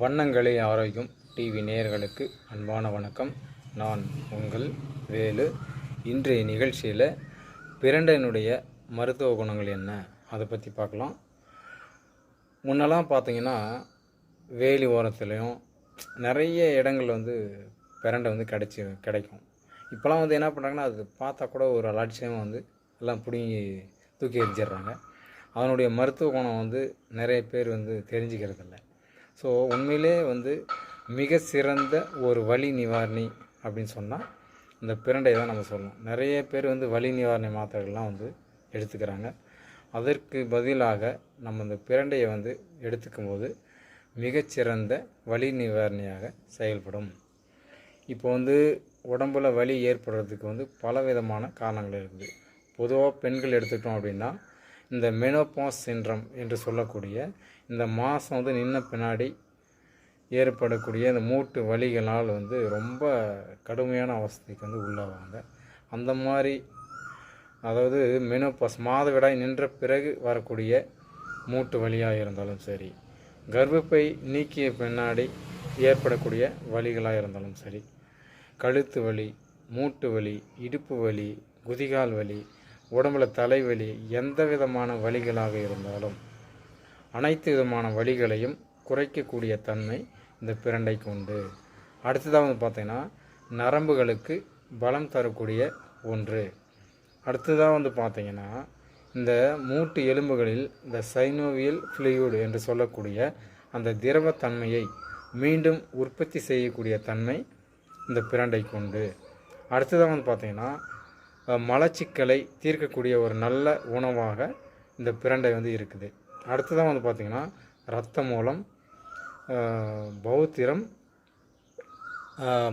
வண்ணங்களை ஆரோக்கியம் டிவி நேயர்களுக்கு அன்பான வணக்கம். நான் உங்கள் வேலு. இன்றைய நிகழ்ச்சியில் பிரண்டையினுடைய மருத்துவ குணங்கள் என்ன? அதை பற்றி பார்க்கலாம். முன்னெல்லாம் பார்த்தீங்கன்னா வேலி ஓரத்துலேயும் நிறைய இடங்கள் வந்து பிரண்டை வந்து கிடைச்சி கிடைக்கும். இப்போலாம் வந்து என்ன பண்ணுறாங்கன்னா அது பார்த்தா கூட ஒரு அலட்சியமாக வந்து எல்லாம் பிடுங்கி தூக்கி எரிஞ்சிடுறாங்க அதனுடைய மருத்துவ குணம் வந்து நிறைய பேர் வந்து தெரிஞ்சுக்கிறதில்ல. ஸோ உண்மையிலே வந்து மிக சிறந்த ஒரு வலி நிவாரணி அப்படின்னு சொன்னால் இந்த பிரண்டை தான் நம்ம சொல்லணும். நிறைய பேர் வந்து வலி நிவாரணி மாத்திரைகள்லாம் வந்து எடுத்துக்கிறாங்க. அதற்கு பதிலாக நம்ம இந்த பிரண்டையை வந்து எடுத்துக்கும் போது மிகச்சிறந்த வலி நிவாரணியாக செயல்படும். இப்போ வந்து உடம்பில் வலி ஏற்படுறதுக்கு வந்து பல விதமான காரணங்கள் இருக்குது. பொதுவாக பெண்கள் எடுத்துக்கிட்டோம் அப்படின்னா இந்த மெனோபாஸ் சின்ரம் என்று சொல்லக்கூடிய இந்த மாதம் வந்து நின்ன பின்னாடி ஏற்படக்கூடிய இந்த மூட்டு வலிகளால் வந்து ரொம்ப கடுமையான அவஸ்தைக்கு வந்து உள்ளாவாங்க. அந்த மாதிரி அதாவது மெனோபாஸ் மாதவிடாய் நின்ற பிறகு வரக்கூடிய மூட்டு வலியாக இருந்தாலும் சரி கர்ப்பப்பை நீக்கிய பின்னாடி ஏற்படக்கூடிய வலிகளாக இருந்தாலும் சரி கழுத்து வலி மூட்டு வலி இடுப்பு வலி குதிகால் வலி உடம்புல தலைவலி எந்த விதமான வலிகளாக இருந்தாலும் அனைத்து விதமான வழிகளையும் குறைக்கக்கூடிய தன்மை இந்த பிரண்டைக்கு உண்டு. அடுத்ததாக வந்து பார்த்தீங்கன்னா நரம்புகளுக்கு பலம் தரக்கூடிய ஒன்று. அடுத்ததாக வந்து பார்த்தீங்கன்னா இந்த மூட்டு எலும்புகளில் இந்த சைனோவியல் ஃப்ளூயிட் என்று சொல்லக்கூடிய அந்த திரவத்தன்மையை மீண்டும் உற்பத்தி செய்யக்கூடிய தன்மை இந்த பிரண்டைக்கு உண்டு. அடுத்ததாக வந்து பார்த்தீங்கன்னா மலச்சிக்கலை தீர்க்கக்கூடிய ஒரு நல்ல உணவாக இந்த பிரண்டை வந்து இருக்குது. அடுத்ததாக வந்து பார்த்திங்கன்னா ரத்த மூலம் பௌத்திரம்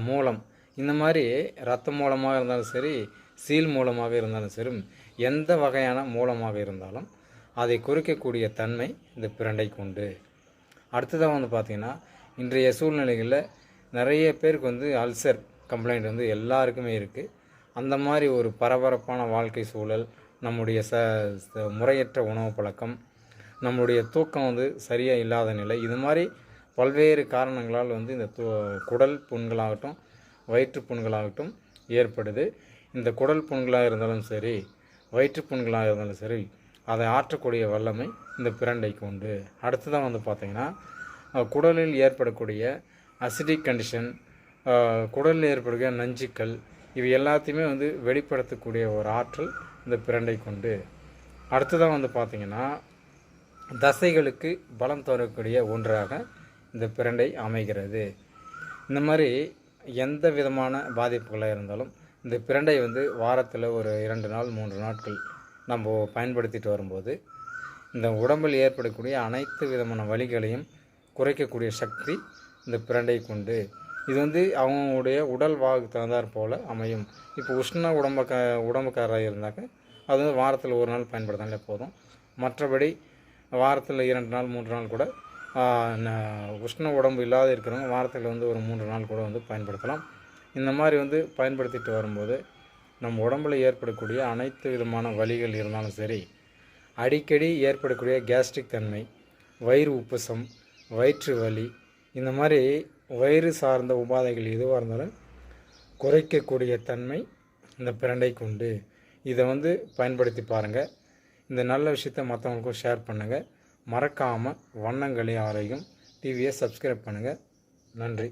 மூலம். இந்த மாதிரி ரத்த மூலமாக இருந்தாலும் சரி சீல் மூலமாக இருந்தாலும் சரி எந்த வகையான மூலமாக இருந்தாலும் அதை குறிக்கக்கூடிய தன்மை இந்த பிரண்டை கொண்டு அடுத்ததாக வந்து பார்த்திங்கன்னா இன்றைய சூழ்நிலைகளில் நிறைய பேருக்கு வந்து அல்சர் கம்ப்ளைண்ட் வந்து எல்லாருக்குமே இருக்குது அந்த மாதிரி ஒரு பரபரப்பான வாழ்க்கை சூழல் நம்முடைய ச ச- முறையற்ற உணவு பழக்கம் நம்மளுடைய தூக்கம் வந்து சரியாக இல்லாத நிலை. இது மாதிரி பல்வேறு காரணங்களால் வந்து இந்த தூ குடல் புண்களாகட்டும் வயிற்று புண்களாகட்டும் ஏற்படுது. இந்த குடல் புண்களாக இருந்தாலும் சரி வயிற்று புண்களாக இருந்தாலும் சரி அதை ஆற்றக்கூடிய வல்லமை இந்த பிரண்டைக்கு உண்டு. அடுத்ததாக வந்து பார்த்திங்கன்னா குடலில் ஏற்படக்கூடிய அசிடிக் கண்டிஷன் குடலில் ஏற்படக்கூடிய நஞ்சுக்கள் இவை எல்லாத்தையுமே வந்து வெளிப்படுத்தக்கூடிய ஒரு ஆற்றல் இந்த பிரண்டைக்கு உண்டு. அடுத்ததாக வந்து பார்த்திங்கன்னா தசைகளுக்கு பலம் தரக்கூடிய ஒன்றாக இந்த பிரண்டை அமைகிறது. இந்த மாதிரி எந்த விதமான பாதிப்புகளாக இருந்தாலும் இந்த பிரண்டை வந்து வாரத்தில் ஒரு இரண்டு நாள் மூன்று நாட்கள் நம்ம பயன்படுத்திட்டு வரும்போது இந்த உடம்பில் ஏற்படக்கூடிய அனைத்து விதமான வலிகளையும் குறைக்கக்கூடிய சக்தி இந்த பிரண்டை கொண்டு. இது வந்து அவங்களுடைய உடல் வாகு தகுந்தாற் போல் அமையும். இப்போ உஷ்ண உடம்பக்க உடம்புக்காரராக இருந்தாக்க அது வந்து வாரத்தில் ஒரு நாள் பயன்படுத்தினாலே போதும். மற்றபடி வாரத்தில் இரண்டு நாள் மூன்று நாள் கூட உஷ்ண உடம்பு இல்லாத இருக்கிறவங்க வாரத்தில் வந்து ஒரு மூன்று நாள் கூட வந்து பயன்படுத்தலாம். இந்த மாதிரி வந்து பயன்படுத்திட்டு வரும்போது நம்ம உடம்புல ஏற்படக்கூடிய அனைத்து விதமான வலிகள் இருந்தாலும் சரி அடிக்கடி ஏற்படக்கூடிய கேஸ்ட்ரிக் தன்மை வயிறு உப்புசம் வயிற்று வலி இந்த மாதிரி வயிறு சார்ந்த உபாதைகள் எதுவாக இருந்தாலும் குறைக்கக்கூடிய தன்மை இந்த பிரண்டைக்கு உண்டு இதை வந்து பயன்படுத்தி பாருங்கள் இந்த நல்ல விஷயத்தை மற்றவங்களுக்கும் ஷேர் பண்ணுங்கள் மறக்காமல் வண்ணங்களே ஆரோக்கியம் டிவியை சப்ஸ்கிரைப் பண்ணுங்கள் நன்றி.